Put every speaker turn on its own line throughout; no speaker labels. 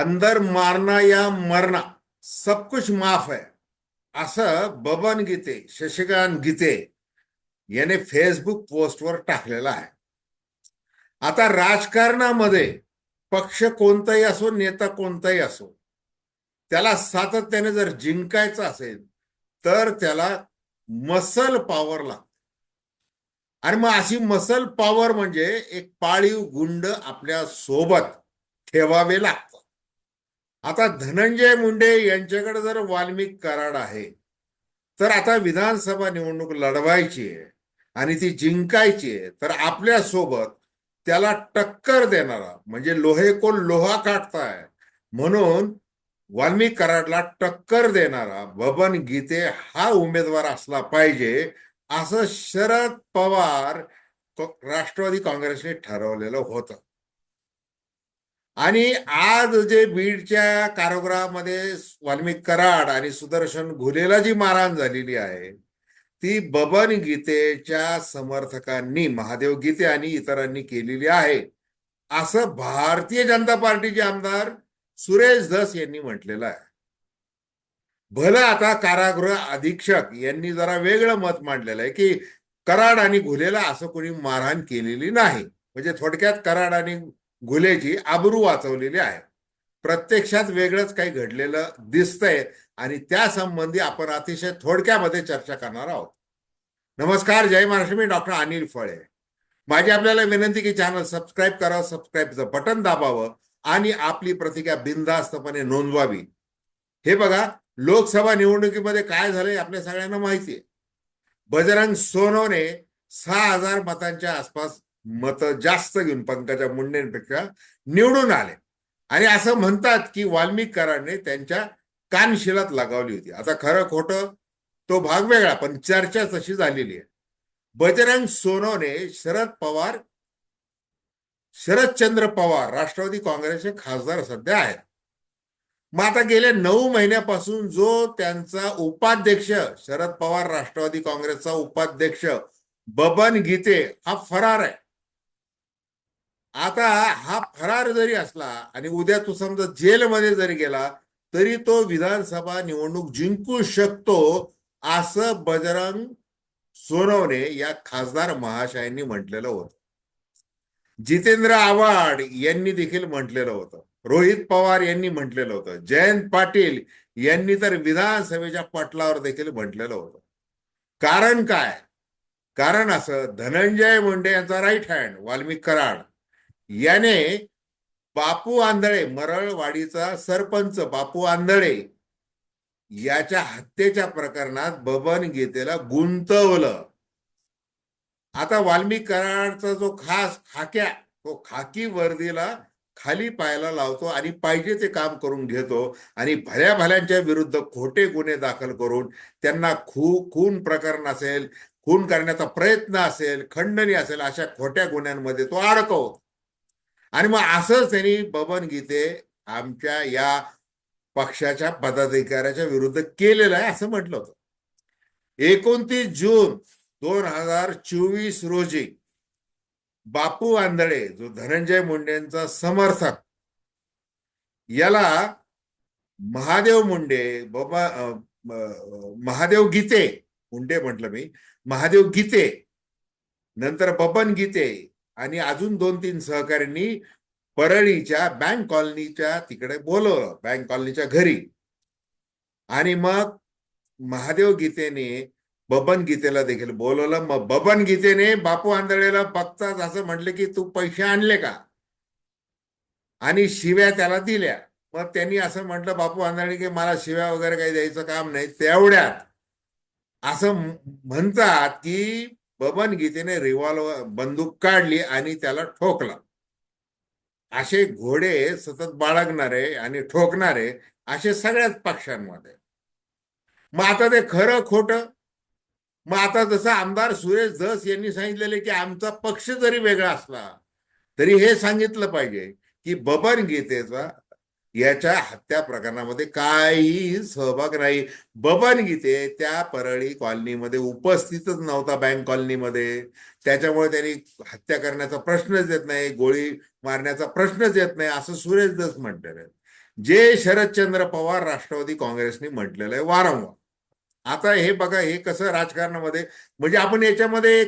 अंदर मारना या मरना सब कुछ माफ है। असं बबन गीते शशिकांत गीते याने फेसबुक पोस्टवर टाकलेलं आहे. आता राजकारणामध्ये पक्ष कोणताही असो नेता कोणताही असो त्याला सातत्याने जर जिंकायचं असेल तर त्याला मसल पॉवर लागते. आणि मग अशी मसल पॉवर म्हणजे एक पाळीव गुंड आपल्यासोबत ठेवावे लागतं. आता धनंजय मुंडे यांच्याकडे जर वाल्मिक कराड आहे तर आता विधानसभा निवडणूक लढवायची आहे आणि ती जिंकायची आहे तर आपल्यासोबत त्याला टक्कर देणारा म्हणजे लोहे को लोहा काटताय म्हणून वाल्मिक कराडला टक्कर देणारा बबन गीते हा उमेदवार असला पाहिजे असं शरद पवार राष्ट्रवादी काँग्रेसने ठरवलेलं होतं. आणि आज जे बीडच्या कारागृहामध्ये वाल्मिक कराड आणि सुदर्शन घुलेला जी मारहाण झालेली आहे ती बबन गीतेच्या समर्थकांनी महादेव गीते आणि इतरांनी केलेली आहे. असं भारतीय जनता पार्टीचे आमदार सुरेश धस यांनी म्हटलेलं आहे. भलं आता कारागृह अधीक्षक यांनी जरा वेगळं मत मांडलेलं आहे की कराड आणि घुलेला असं कोणी मारहाण केलेली नाही. म्हणजे थोडक्यात कराड आणि घुलेची आबरू वाचवलेली आहे. प्रत्यक्षात वेगळंच काही घडलेलं दिसतंय आणि त्या संबंधी आपण अतिशय थोडक्यामध्ये चर्चा करणार आहोत. नमस्कार जय महाराष्ट्र मी डॉक्टर अनिल फळे. माझी आपल्याला विनंती की चॅनल सबस्क्राईब करावं सबस्क्राईबचं बटन दाबावं आणि आपली प्रतिक्रिया बिनधास्तपणे नोंदवावी. हे बघा लोकसभा निवडणुकीमध्ये काय झालंय आपल्या सगळ्यांना माहिती आहे. बजरंग सोनवणे सहा हजार मतांच्या आसपास मत जास्त घेऊन पंकजा मुंडेंपेक्षा निवडून आले. आणि असं म्हणतात की वाल्मिक त्यांच्या कानशिलात लगावली होती. आता खरं खोटं तो भाग वेगळा पण चर्चा तशी झालेली आहे. बजरंग सोनवणे शरद पवार शरदचंद्र पवार राष्ट्रवादी काँग्रेसचे खासदार सध्या आहेत. मग आता गेल्या नऊ महिन्यापासून जो त्यांचा उपाध्यक्ष शरद पवार राष्ट्रवादी काँग्रेसचा उपाध्यक्ष बबन गीते हा फरार आहे. आता हा फरार जरी असला आणि उद्या तो समजा जेलमध्ये जरी गेला तरी तो विधानसभा निवडणूक जिंकू शकतो असं बजरंग सोनवणे या खासदार महाशयांनी म्हटलेलं होतं. जितेंद्र आव्हाड यांनी देखील म्हटलेलं होतं. रोहित पवार यांनी म्हटलेलं होतं. जयंत पाटील यांनी तर विधानसभेच्या पटलावर देखील म्हटलेलं होतं. कारण काय? कारण असं धनंजय मुंडे यांचा राईट हँड वाल्मिक कराड. याने बापू आंधळे मरळवाडीचा सरपंच बापू आंधळे याच्या हत्येच्या प्रकरणात बबन गीतेला गुंतवलं. आता वाल्मिक कराडचा जो खास खाक्या तो खाकी वर्दीला खाली पायाला लावतो आणि पाहिजे ते काम करून घेतो आणि भल्या भल्यांच्या विरुद्ध खोटे गुन्हे दाखल करून त्यांना खू खून प्रकरण असेल खून करण्याचा प्रयत्न असेल खंडणी असेल अशा खोट्या गुन्ह्यांमध्ये तो अडकवतो आणि मग असंच त्यांनी बबन गीते आमच्या या पक्षाच्या पदाधिकाऱ्याच्या विरुद्ध केलेलं आहे असं म्हटलं होतं. एकोणतीस जून दोन हजार चोवीस रोजी बापू आंधळे जो धनंजय मुंडेंचा समर्थक याला महादेव मुंडे बाबा अं, महादेव गीते मुंडे म्हटलं मी महादेव गीते नंतर बबन गीते आणि अजून दोन तीन सहकाऱ्यांनी परळीच्या बँक कॉलनीच्या तिकडे बोलवलं बँक कॉलनीच्या घरी. आणि मग महादेव गीतेने बबन गीतेला देखील बोलवलं. मग बबन गीतेने बापू आंधळेला बघताच असं म्हटलं की तू पैसे आणले का? आणि शिव्या त्याला दिल्या. मग त्यांनी असं म्हटलं बापू आंधळे की मला शिव्या वगैरे काही द्यायचं काम नाही तेवढ्यात. असं म्हणतात की बबन गीतेने रिव्हॉल्वर बंदूक काढली आणि त्याला ठोकला. असे घोडे सतत बाळगणारे आणि ठोकणारे असे सगळ्याच पक्षांमध्ये मग आता ते खरं खोटं? मग आता जसं आमदार सुरेश धस यांनी सांगितलेले की आमचा पक्ष जरी वेगळा असला तरी हे सांगितलं पाहिजे की बबन गीतेचा याच्या हत्या प्रकरणामध्ये काही सहभाग नाही. बबन गीते त्या परळी कॉलनीमध्ये उपस्थितच नव्हता बँक कॉलनीमध्ये. त्याच्यामुळे त्यांनी हत्या करण्याचा प्रश्नच येत नाही गोळी मारण्याचा प्रश्नच येत नाही असं सुरेश दस म्हणतात. जे शरदचंद्र पवार राष्ट्रवादी काँग्रेसने म्हटलेलं आहे वारंवार. आता हे बघा हे कसं राजकारणामध्ये म्हणजे आपण याच्यामध्ये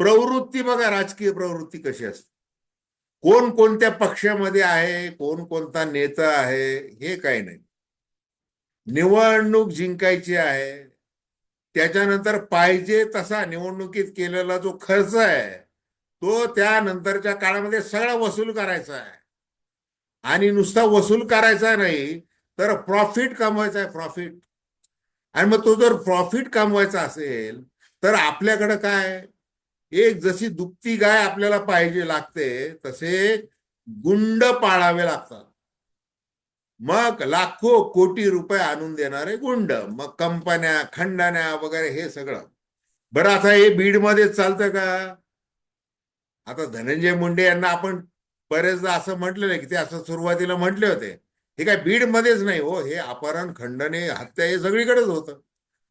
प्रवृत्ती बघा राजकीय प्रवृत्ती कशी असते. कोण कोणत्या पक्षामध्ये आहे कोण कोणता नेता आहे हे काही नाही. निवडणूक जिंकायची आहे त्याच्यानंतर पाहिजे तसा निवडणुकीत केलेला जो खर्च आहे तो त्यानंतरच्या काळामध्ये सगळा वसूल करायचा आहे. आणि नुसता वसूल करायचा नाही तर प्रॉफिट कमवायचा आहे प्रॉफिट. आणि मग तो जर प्रॉफिट कमवायचा असेल तर आपल्याकडं काय? एक जशी दुभती गाय आपल्याला पाहिजे लागते तसे गुंड पाळावे लागतात. मग लाखो कोटी रुपये आणून देणारे गुंड मग कंपन्या खंडण्या वगैरे हे सगळं. बरं आता हे बीडमध्ये चालतं का? आता धनंजय मुंडे यांना आपण बरेचदा असं म्हटलेलं की ते असं सुरुवातीला म्हटले होते. हे काय बीडमध्येच नाही हो हे अपहरण खंडने हत्या हे सगळीकडेच होतं.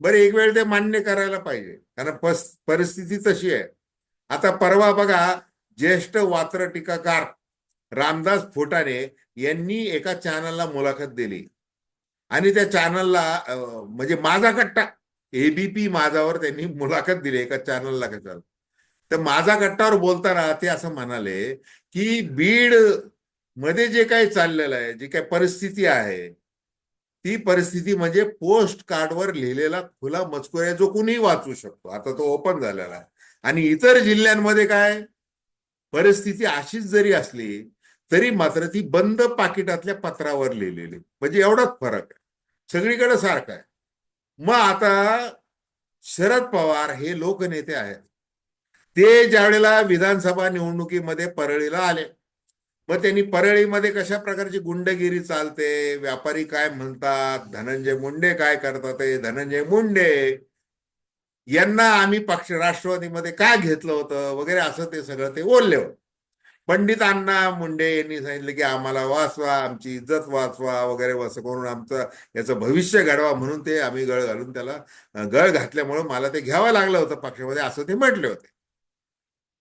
बरं एक वेळ ते मान्य करायला पाहिजे. कारण परिस्थिती तशी आहे. आता परवा बघा ज्येष्ठ वात्र टीकाकार रामदास फोटाने यांनी एका चॅनलला मुलाखत दिली. आणि त्या चॅनलला म्हणजे माझा कट्टा एबीपी माझावर त्यांनी मुलाखत दिली एका चॅनलला कशाला तर माझा कट्टावर बोलताना ते असं म्हणाले की बीडमध्ये जे काही चाललेलं आहे जी काही परिस्थिती आहे ती परिस्थिती म्हणजे पोस्ट कार्डवर लिहिलेला खुला मजकूर आहे जो कुणीही वाचू शकतो. आता तो ओपन झालेला आहे. आणि इतर जिल्ह्यांमध्ये काय? परिस्थिती अशीच जरी असली तरी मात्र ती बंद पाकिटातल्या पत्रावर लिहिलेली. म्हणजे एवढाच फरक आहे. सगळीकडे सारखं आहे. मग आता शरद पवार हे लोकनेते आहेत. ते ज्यावेळेला विधानसभा निवडणुकीमध्ये परळीला आले. मग त्यांनी परळीमध्ये कशा प्रकारची गुंडगिरी चालते? व्यापारी काय म्हणतात? धनंजय मुंडे काय करतात? हे धनंजय मुंडे. यांना आम्ही पक्ष राष्ट्रवादीमध्ये काय घेतलं होतं वगैरे असं ते सगळं ते बोलले होते. पंडित अण्णा मुंडे यांनी सांगितलं की आम्हाला वाचवा आमची इज्जत वाचवा वगैरे असं करून आमचं याचं भविष्य घडवा म्हणून ते आम्ही गळ घालून त्याला गळ घातल्यामुळे मला ते घ्यावं लागलं होतं पक्षामध्ये असं ते म्हटले होते.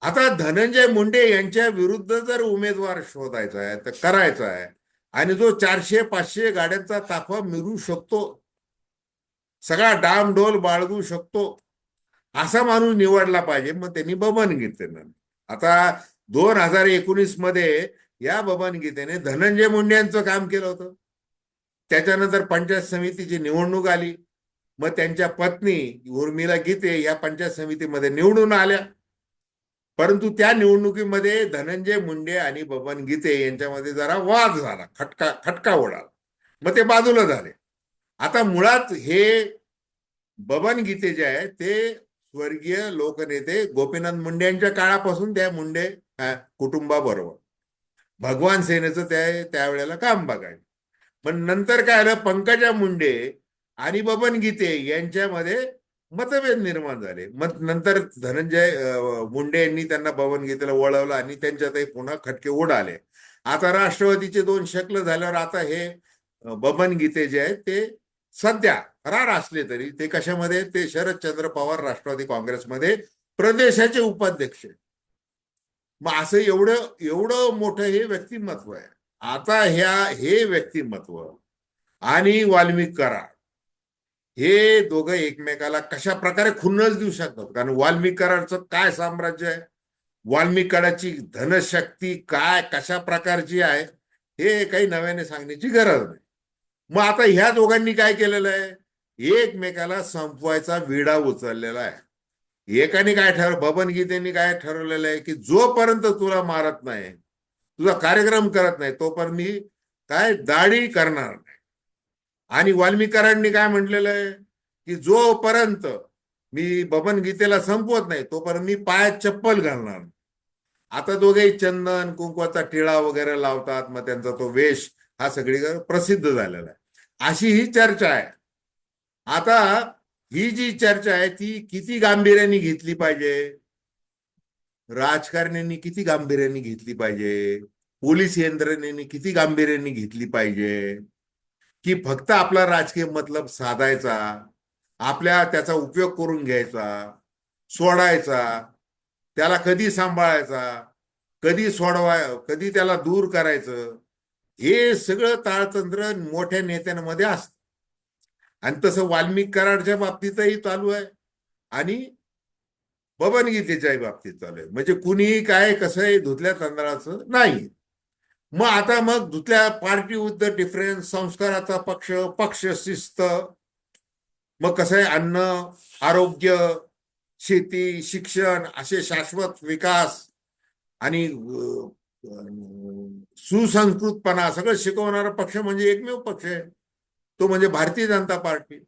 आता धनंजय मुंडे यांच्या विरुद्ध जर उमेदवार शोधायचा आहे तर करायचा आहे. आणि जो चारशे पाचशे गाड्यांचा ताफा मिळू शकतो सगळा डामडोल बाळगू शकतो असा माणूस निवडला पाहिजे मग त्यांनी बबन गीतेनं आता दोन हजार एकोणीसमध्ये या बबन गीतेने धनंजय मुंडे यांचं काम केलं होतं. त्याच्यानंतर पंचायत समितीची निवडणूक आली. मग त्यांच्या पत्नी उर्मिला गीते या पंचायत समितीमध्ये निवडून आल्या. परंतु त्या निवडणुकीमध्ये धनंजय मुंडे आणि बबन गीते यांच्यामध्ये जरा वाद झाला खटका खटका उडाला मग ते बाजूला झाले. आता मुळात हे बबन गीते जे आहे ते स्वर्गीय लोकनेते गोपीनाथ मुंडे यांच्या काळापासून त्या मुंडे कुटुंबाबरोबर. भगवान सेनेचं त्या त्यावेळेला काम बघायचं. पण नंतर काय आलं पंकजा मुंडे आणि बबन गीते यांच्यामध्ये मतभेद निर्माण झाले. मग नंतर धनंजय मुंडे यांनी त्यांना बबन गीतेला वळवलं आणि त्यांच्यातही पुन्हा खटके उडाले. आता राष्ट्रवादीचे दोन शकल झाल्यावर आता हे बबन गीते जे आहेत ते सध्या फरार असले तरी ते कशामध्ये? ते शरदचंद्र पवार राष्ट्रवादी काँग्रेसमध्ये प्रदेशाचे उपाध्यक्ष मग असं एवढं एवढं मोठं हे व्यक्तिमत्व आहे. आता ह्या हे व्यक्तिमत्व आणि वाल्मिक कराड हे दोघं एकमेकाला कशा प्रकारे खुन्नस देऊ शकतात? कारण वाल्मिक कराडचं काय साम्राज्य आहे? वाल्मिक कराडची धनशक्ती काय कशा प्रकारची आहे? हे काही नव्याने सांगण्याची गरज नाही. मग आता ह्या दोघांनी काय केलेलं आहे? एकमेकाला संपवायचा विडा उचललेला आहे. एकाने काय ठरव बबन काय ठरवलेलं आहे की जोपर्यंत तुला मारत नाही तुझा कार्यक्रम करत नाही तोपर्यंत मी काय दाढी करणार नाही. आणि वाल्मिकरांनी काय म्हटलेलं आहे की जोपर्यंत मी बबन गीतेला संपवत नाही तोपर्यंत मी पायात चप्पल घालणार आता दोघेही चंदन कुंकवाचा टिळा वगैरे लावतात मग त्यांचा तो वेश हा सगळीकडे प्रसिद्ध झालेला आहे. अशी ही चर्चा आहे. आता ही जी चर्चा आहे ती किती गांभीर्याने घेतली पाहिजे? राजकारण्यांनी किती गांभीर्याने घेतली पाहिजे? पोलीस यंत्रणेने किती गांभीर्याने घेतली पाहिजे? की फक्त आपला राजकीय मतलब साधायचा आपल्या त्याचा उपयोग करून घ्यायचा सोडायचा त्याला कधी सांभाळायचा कधी सोडवाय कधी त्याला दूर करायचं हे सगळं ताळतंत्र मोठ्या नेत्यांमध्ये असतं. आणि तसं वाल्मिक कराडच्या बाबतीतही चालू आहे. आणि बबनगीतेच्याही बाबतीत चालू आहे. म्हणजे कुणीही काय कसं आहे धुतल्या तांदळाचं नाही. मग आता मग धुतल्या पार्टी विथ द डिफरन्स संस्काराचा पक्ष पक्ष शिस्त मग कसं आहे अन्न आरोग्य शेती शिक्षण असे शाश्वत विकास आणि सुसंस्कृतपणा सगळं शिकवणारा पक्ष म्हणजे एकमेव पक्ष आहे. तो म्हणजे भारतीय जनता पार्टी.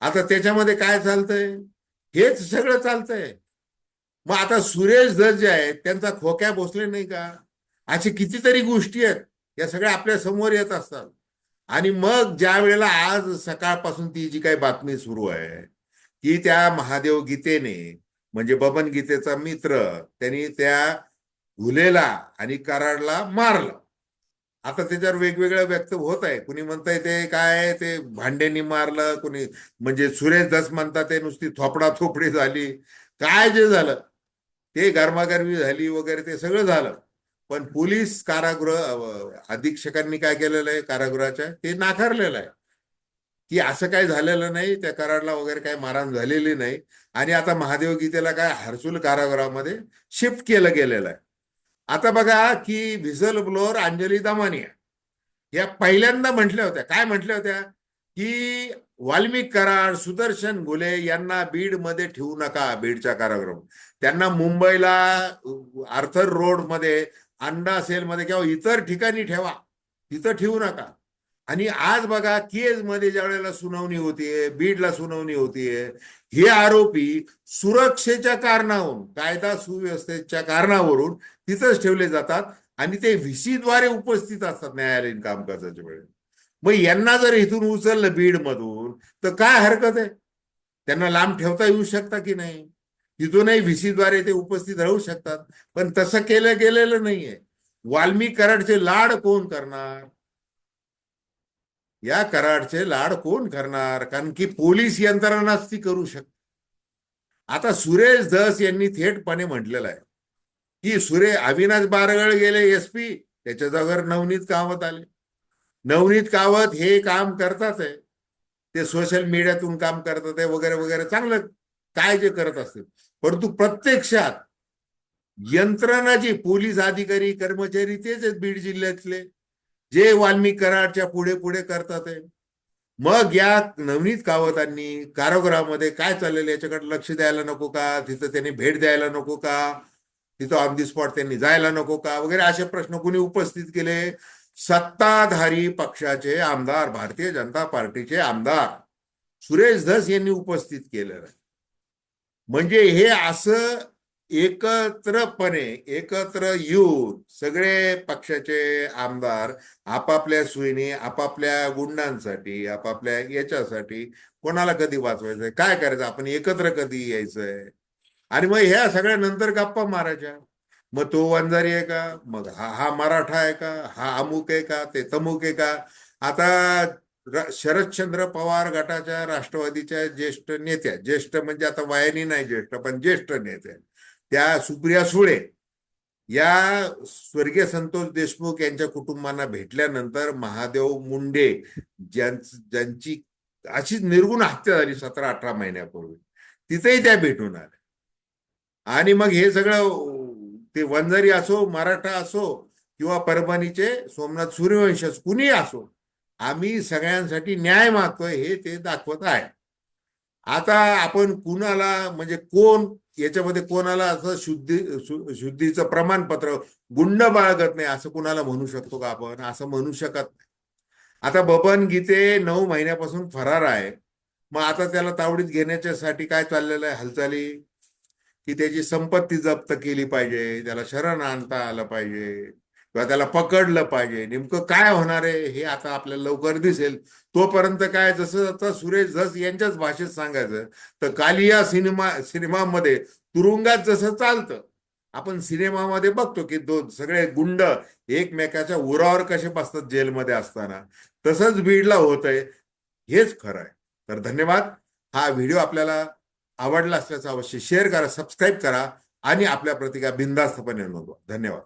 आता त्याच्यामध्ये काय चालतंय? हेच सगळं चालतंय. मग आता सुरेश धस जे आहेत त्यांचा खोक्या बसले नाही का? अशी कितीतरी गोष्टी आहेत या सगळ्या आपल्यासमोर येत असतात. आणि मग ज्या वेळेला आज सकाळपासून ती जी काही बातमी सुरू आहे की त्या महादेव गीतेने म्हणजे बबन गीतेचा मित्र त्यांनी त्या घुलेला आणि कराडला मारलं. आता त्याच्यावर वेगवेगळं व्यक्त होत आहे कुणी म्हणताय ते काय ते भांड्यांनी मारलं कुणी म्हणजे सुरेश दस म्हणतात ते नुसती थोपडा थोपडी झाली. काय जे झालं ते गरमागरमी झाली वगैरे ते सगळं झालं. पण पोलीस कारागृह अधीक्षकांनी काय केलेलं आहे कारागृहाच्या ते नाकारलेलं आहे. की असं काय झालेलं नाही त्या कराडला वगैरे काही मारहाण झालेली नाही. आणि आता महादेव गीतेला काय हर्सुल कारागृहामध्ये शिफ्ट केलं गेलेलं आहे. आता बघा की व्हिसल ब्लोअर अंजली दमानिया या पहिल्यांदा म्हटल्या होत्या. काय म्हटल्या होत्या? की वाल्मिक कराड सुदर्शन घुले यांना बीडमध्ये ठेवू नका बीडच्या कारागृह त्यांना मुंबईला आर्थर रोडमध्ये अंडा सेलमध्ये किंवा इतर ठिकाणी ठेवा. तिथं ठेवू नका. आणि आज बघा केजमध्ये ज्या वेळेला सुनावणी होतीये बीडला सुनावणी होतीये हे आरोपी सुरक्षेच्या कारणावरून कायदा सुव्यवस्थेच्या कारणावरून तिथंच ठेवले जातात आणि ते व्हीसीद्वारे उपस्थित असतात न्यायालयीन कामकाजाच्या वेळेस मग यांना जर इथून उचललं बीड मधून तर काय हरकत आहे? त्यांना लांब ठेवता येऊ शकता की नाही? तिथूनही व्हीसीद्वारे ते उपस्थित राहू शकतात पण तसं केलं गेलेलं नाहीये. वाल्मी कराडचे लाड कोण करणार? या कराडचे लाड कोण करणार? कारण की पोलीस यंत्रणाच ती करू शकते. आता सुरेश धस यांनी थेटपणे म्हटलेलं आहे की सुरे अविनाश बारगळ गेले एस पी त्याच्या जागर नवनीत कामत आले. नवनीत कावत हे काम करतात आहे. ते सोशल मीडियातून काम करतात आहे वगैरे वगैरे. चांगलं काय जे करत असतील. परंतु प्रत्यक्षात यंत्रणा जी पोलीस अधिकारी कर्मचारी तेच आहेत बीड जिल्ह्यातले. जे वाल्मिक कराडच्या पुढे पुढे करतात मग या नवनीत कावतांनी कारागृहामध्ये काय चाललेलं याच्याकडे लक्ष द्यायला नको का? तिथं त्यांनी भेट द्यायला नको का? तिथं ऑन दी स्पॉट त्यांनी जायला नको का? वगैरे असे प्रश्न कोणी उपस्थित केले? सत्ताधारी पक्षाचे आमदार भारतीय जनता पार्टीचे आमदार सुरेश धस यांनी उपस्थित केलेलं आहे. म्हणजे हे असं एकत्रपणे एकत्र येऊन सगळे पक्षाचे आमदार आपापल्या सुईने आपापल्या गुंडांसाठी आपापल्या याच्यासाठी कोणाला कधी वाचवायचंय? काय करायचं? आपण एकत्र कधी यायचंय? आणि मग ह्या सगळ्या नंतर गप्पा मारायच्या. मग तो वंजारी आहे का? मग हा हा मराठा आहे का? हा अमुक आहे का? ते तमुक आहे का? आता शरदचंद्र पवार गटाच्या राष्ट्रवादीच्या ज्येष्ठ नेत्या ज्येष्ठ म्हणजे आता वयानी नाही ज्येष्ठ पण ज्येष्ठ नेत्या त्या सुप्रिया सुळे या स्वर्गीय संतोष देशमुख यांच्या कुटुंबांना भेटल्यानंतर महादेव मुंडे ज्यांच ज्यांची अशीच निर्गुण हत्या झाली सतरा अठरा महिन्यापूर्वी तिथेही त्या भेटून आल्या. आणि मग हे सगळं ते वंजारी असो मराठा असो किंवा परभणीचे सोमनाथ सूर्यवंश कुणी असो आम्ही सगळ्यांसाठी न्याय मागतोय हे ते दाखवत आहे. आता आपण कुणाला म्हणजे कोण याच्यामध्ये कोणाला असं शुद्धी शुद्धीचं प्रमाणपत्र गुंड बाळगत नाही असं कुणाला म्हणू शकतो का आपण? असं म्हणू शकत नाही. आता बबन गीते नऊ महिन्यापासून फरार आहे. मग आता त्याला तावडीत घेण्याच्यासाठी काय चाललेलं आहे हालचाली? की त्याची संपत्ती जप्त केली पाहिजे त्याला शरण आणता आलं पाहिजे. किंवा त्याला पकडलं पाहिजे. नेमकं काय होणार आहे हे आता आपल्याला लवकर दिसेल. तोपर्यंत काय जसं आता सुरेश धस यांच्याच भाषेत सांगायचं तर कालिया सिनेमा सिनेमामध्ये तुरुंगात जसं चालतं आपण सिनेमामध्ये बघतो की दो सगळे गुंड एकमेकाच्या उरावर कसे बसतात जेलमध्ये असताना. तसंच बीडला होत आहे हेच खरं आहे. तर धन्यवाद. हा व्हिडिओ आपल्याला आवडला असल्याचं अवश्य शेअर करा सबस्क्राईब करा आणि आपल्या प्रतिका बिंदास्तपणे नोंदवा धन्यवाद.